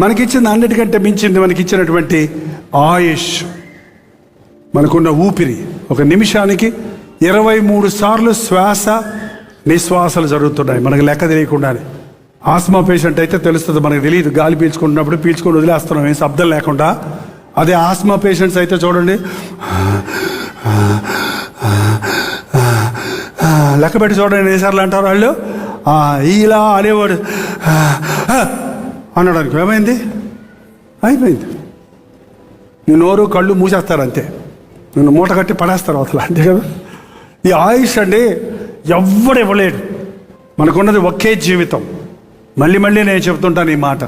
మనకిచ్చింది అన్నిటికంటే మించింది మనకిచ్చినటువంటి ఆయుష్. మనకున్న ఊపిరి. ఒక నిమిషానికి ఇరవై మూడు సార్లు శ్వాస నిశ్వాసాలు జరుగుతున్నాయి. మనకు లెక్క తెలియకుండానే. ఆస్మా పేషెంట్ అయితే తెలుస్తుంది మనకు తెలియదు. గాలి పీల్చుకుంటున్నప్పుడు పీల్చుకొని వదిలేస్తున్నాం ఏం శబ్దం లేకుండా. అదే ఆస్మా పేషెంట్స్ అయితే చూడండి. లెక్క పెట్టి చూడండి ఎన్నిసార్లు అంటారు వాళ్ళు? ఇలా అనేవాడు. అనడానికి ఏమైంది? అయిపోయింది. నీ నోరు కళ్ళు మూసేస్తారు అంతే. నిన్ను మూట కట్టి పడేస్తారు అవతల అంతే కదా? ఈ ఆయుష్ అండి ఎవ్వడు ఇవ్వలేడు. మనకున్నది ఒకే జీవితం. మళ్ళీ మళ్ళీ నేను చెప్తుంటాను ఈ మాట.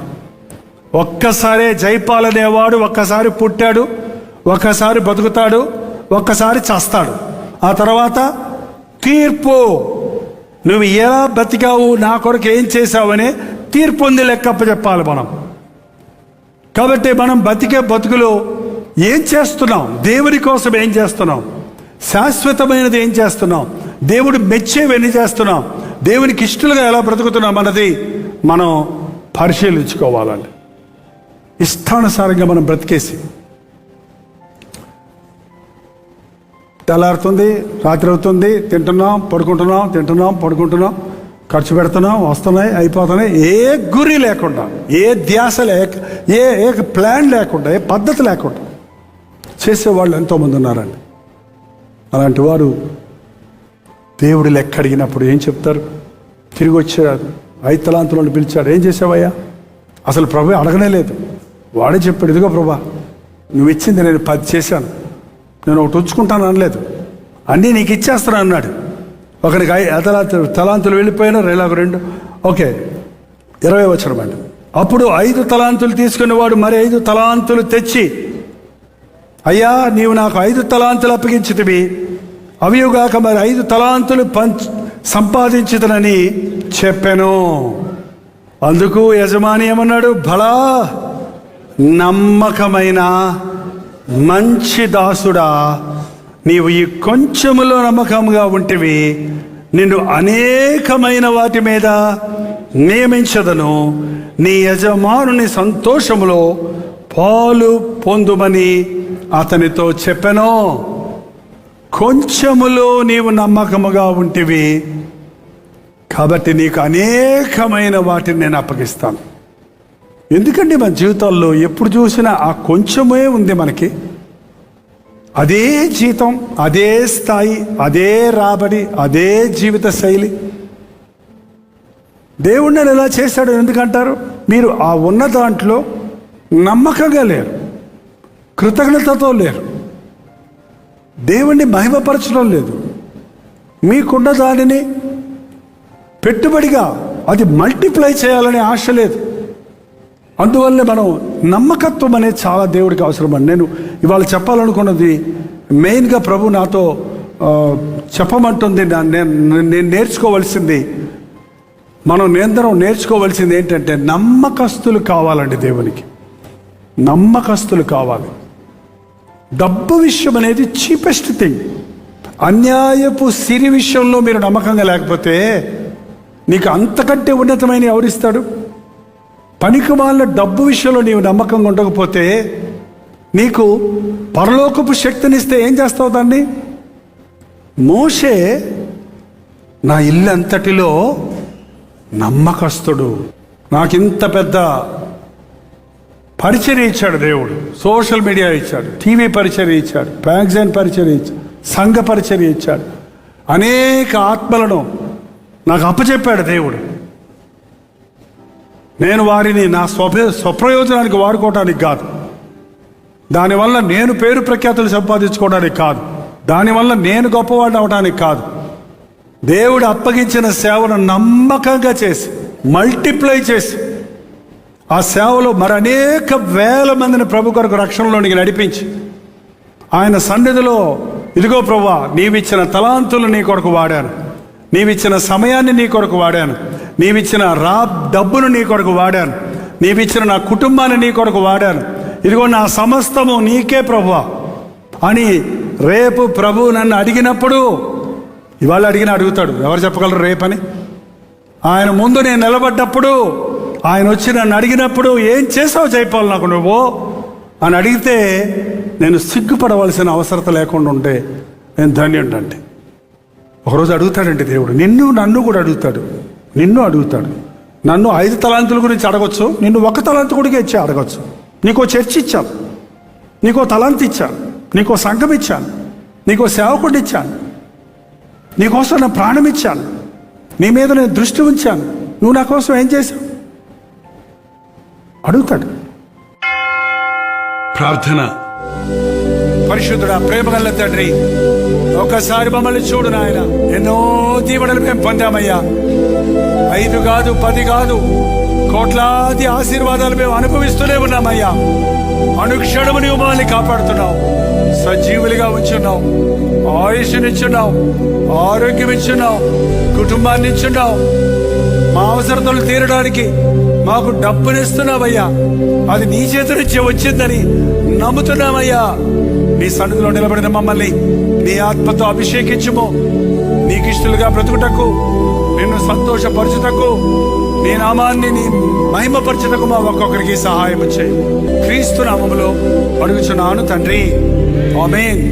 ఒక్కసారే జైపాల్ అనేవాడు ఒక్కసారి పుట్టాడు ఒక్కసారి బతుకుతాడు ఒక్కసారి చస్తాడు. ఆ తర్వాత తీర్పు. నువ్వు ఎలా బతికావు? నా కొరకు ఏం చేశావని తీర్పొంది లెక్కప్ప చెప్పాలి మనం. కాబట్టి మనం బతికే బతుకులో ఏం చేస్తున్నాం? దేవుని కోసం ఏం చేస్తున్నాం? శాశ్వతమైనది ఏం చేస్తున్నాం? దేవుడు మెచ్చేవన్నీ చేస్తున్నాం. దేవునికి ఇష్టలుగా ఎలా బ్రతుకుతున్నాం అన్నది మనం పరిశీలించుకోవాలండి. ఇష్టానుసారంగా మనం బ్రతికేసి తెల్లారుతుంది రాత్రి అవుతుంది తింటున్నాం పడుకుంటున్నాం తింటున్నాం పడుకుంటున్నాం ఖర్చు పెడుతున్నాం వస్తున్నాయి అయిపోతున్నాయి ఏ గురి లేకుండా ఏ ధ్యాస లేక ఏ ఏ ప్లాన్ లేకుండా ఏ పద్ధతి లేకుండా చేసేవాళ్ళు ఎంతోమంది ఉన్నారండి. అలాంటి వారు దేవుడు లెక్క అడిగినప్పుడు ఏం చెప్తారు? తిరిగి వచ్చారు ఐతలాంతులను పిలిచాడు ఏం చేసావయ్యా? అసలు ప్రభు అడగనే లేదు. వాడే చెప్పాడు ఇదిగో ప్రభా నువ్వు ఇచ్చింది నేను పది చేశాను. నేను ఒకటి ఉంచుకుంటాను అనలేదు. అన్నీ నీకు ఇచ్చేస్తాను అన్నాడు. ఒకరికి ఐ తలాంతులు తలాంతులు వెళ్ళిపోయినా రైలాకు రెండు. ఓకే ఇరవై వచ్చరమండి అప్పుడు ఐదు తలాంతులు తీసుకునేవాడు మరి ఐదు తలాంతులు తెచ్చి అయ్యా నీవు నాకు ఐదు తలాంతులు అప్పగించితివి. అవియుగాక మరి ఐదు తలాంతులు పంచ్ సంపాదించుదనని చెప్పాను. అందుకు యజమాని ఏమన్నాడు? బలా నమ్మకమైన మంచి దాసుడా నీవు ఈ కొంచెములో నమ్మకంగా ఉంటివి. నిన్ను అనేకమైన వాటి మీద నియమించదను. నీ యజమానుని సంతోషములో పాలు పొందుమని అతనితో చెప్పెను. కొంచెములో నీవు నమ్మకముగా ఉంటివి. కాబట్టి నీకు అనేకమైన వాటిని నేను అప్పగిస్తాను. ఎందుకండి మన జీవితాల్లో ఎప్పుడు చూసినా ఆ కొంచెమే ఉంది మనకి? అదే జీతం అదే స్థాయి అదే రాబడి అదే జీవిత శైలి. దేవుడు నన్ను ఎలా చేశాడు ఎందుకంటారు? మీరు ఆ ఉన్న దాంట్లో నమ్మకంగా లేరు. కృతజ్ఞతతో లేరు. దేవుణ్ణి మహిమపరచడం లేదు. మీకున్న దానిని పెట్టుబడిగా అది మల్టిప్లై చేయాలనే ఆశ లేదు. అందువల్లే మనం నమ్మకత్వం అనేది చాలా దేవుడికి అవసరం అండి నేను ఇవాళ చెప్పాలనుకున్నది మెయిన్గా ప్రభు నాతో చెప్పమంటుంది నేను నేను నేర్చుకోవలసింది. మనం నేందరం నేర్చుకోవలసింది ఏంటంటే నమ్మకస్తులు కావాలండి దేవునికి. నమ్మకస్తులు కావాలి. డబ్బు విషయం అనేది చీపెస్ట్ థింగ్. అన్యాయపు సిరి విషయంలో మీరు నమ్మకంగా లేకపోతే నీకు అంతకంటే ఉన్నతమైన ఎవరిస్తాడు? పనికి వాళ్ళ డబ్బు విషయంలో నీవు నమ్మకంగా ఉండకపోతే నీకు పరలోకపు శక్తినిస్తే ఏం చేస్తావు దాన్ని? మోషే నా ఇల్లు అంతటిలో నమ్మకస్తుడు. నాకింత పెద్ద పరిచర్య ఇచ్చాడు దేవుడు. సోషల్ మీడియా ఇచ్చాడు టీవీ పరిచర్య ఇచ్చాడు మ్యాగజైన్ పరిచర్య ఇచ్చాడు సంఘ పరిచర్య ఇచ్చాడు. అనేక ఆత్మలను నాకు అప్పచెప్పాడు దేవుడు. నేను వారిని నా స్వ స్వప్రయోజనానికి వాడుకోవటానికి కాదు. దానివల్ల నేను పేరు ప్రఖ్యాతులు సంపాదించుకోవడానికి కాదు. దానివల్ల నేను గొప్పవాడిని అవడానికి కాదు. దేవుడు అప్పగించిన సేవను నమ్మకంగా చేసి మల్టిప్లై చేసి ఆ సేవలో మరి అనేక వేల మందిని ప్రభు కొరకు రక్షణలోనికి నడిపించి ఆయన సన్నిధిలో ఇదిగో ప్రభా నీవిచ్చిన తలాంతులు నీ కొరకు వాడాను. నీవిచ్చిన సమయాన్ని నీ కొరకు వాడాను. నీవిచ్చిన రా డబ్బును నీ కొరకు వాడాను నీవిచ్చిన నా కుటుంబాన్ని నీ కొరకు వాడాను ఇదిగో నా సమస్తము నీకే ప్రభు అని రేపు ప్రభు నన్ను అడిగినప్పుడు ఇవాళ అడిగిన అడుగుతాడు. ఎవరు చెప్పగలరు రేపని? ఆయన ముందు నేను నిలబడ్డప్పుడు ఆయన వచ్చి నన్ను అడిగినప్పుడు ఏం చేసావు జైపాల్ నాకు నువ్వు? అని అడిగితే నేను సిగ్గుపడవలసిన అవసరత లేకుండా ఉంటే నేను ధన్యుడంటే. ఒకరోజు అడుగుతాడండి దేవుడు. నిన్ను నన్ను కూడా అడుగుతాడు. నిన్ను అడుగుతాడు. నన్ను ఐదు తలాంతుల గురించి అడగొచ్చు నిన్ను ఒక తలాంతు కూడా ఇచ్చి అడగొచ్చు. నీకో చర్చి ఇచ్చాను. నీకో తలాంతి ఇచ్చాను. నీకో సంఘం ఇచ్చాను. నీకో సేవకుడిని ఇచ్చాను. నీకోసం నా ప్రాణం ఇచ్చాను. నీ మీద నేను దృష్టి ఉంచాను. నువ్వు నా కోసం ఏం చేశావు? అడుగుతాడు. ప్రార్థన. పరిశుద్ధుడా ప్రేమగల్ల తండ్రి ఒకసారి మమ్మల్ని చూడు నాయన. ఎన్నో దీవెనలు మేము పొందామయ్యా. ఐదు కాదు పది కాదు కోట్లాది ఆశీర్వాదాలు మేము అనుభవిస్తూనే ఉన్నామయ్యా. అనుక్షణము నువ్వు మమ్మల్ని కాపాడుతున్నావు. సజీవులుగా ఉంచున్నావు. ఆయుష్నిచ్చున్నావు ఆరోగ్యం ఇచ్చున్నావు. కుటుంబాన్ని ఇచ్చున్నావు. మా అవసరతలు తీరడానికి మాకు డబ్బునిస్తున్నావయ్యా అది నీ చేతి నుంచి వచ్చిందని నమ్ముతున్నామయ్యా. నీ సన్నిధిలో నిలబడిన మమ్మల్ని నీ ఆత్మతో అభిషేకించుము. నీకు ఇష్టలుగా బ్రతుకుటకు నిన్ను సంతోషపరచుటకు నీ నామాన్ని నీ మహిమపరచుటకు మా ఒక్కొక్కరికి సహాయం చేయి. క్రీస్తు నామములో అడుగుచున్నాను తండ్రి. ఆమేన్.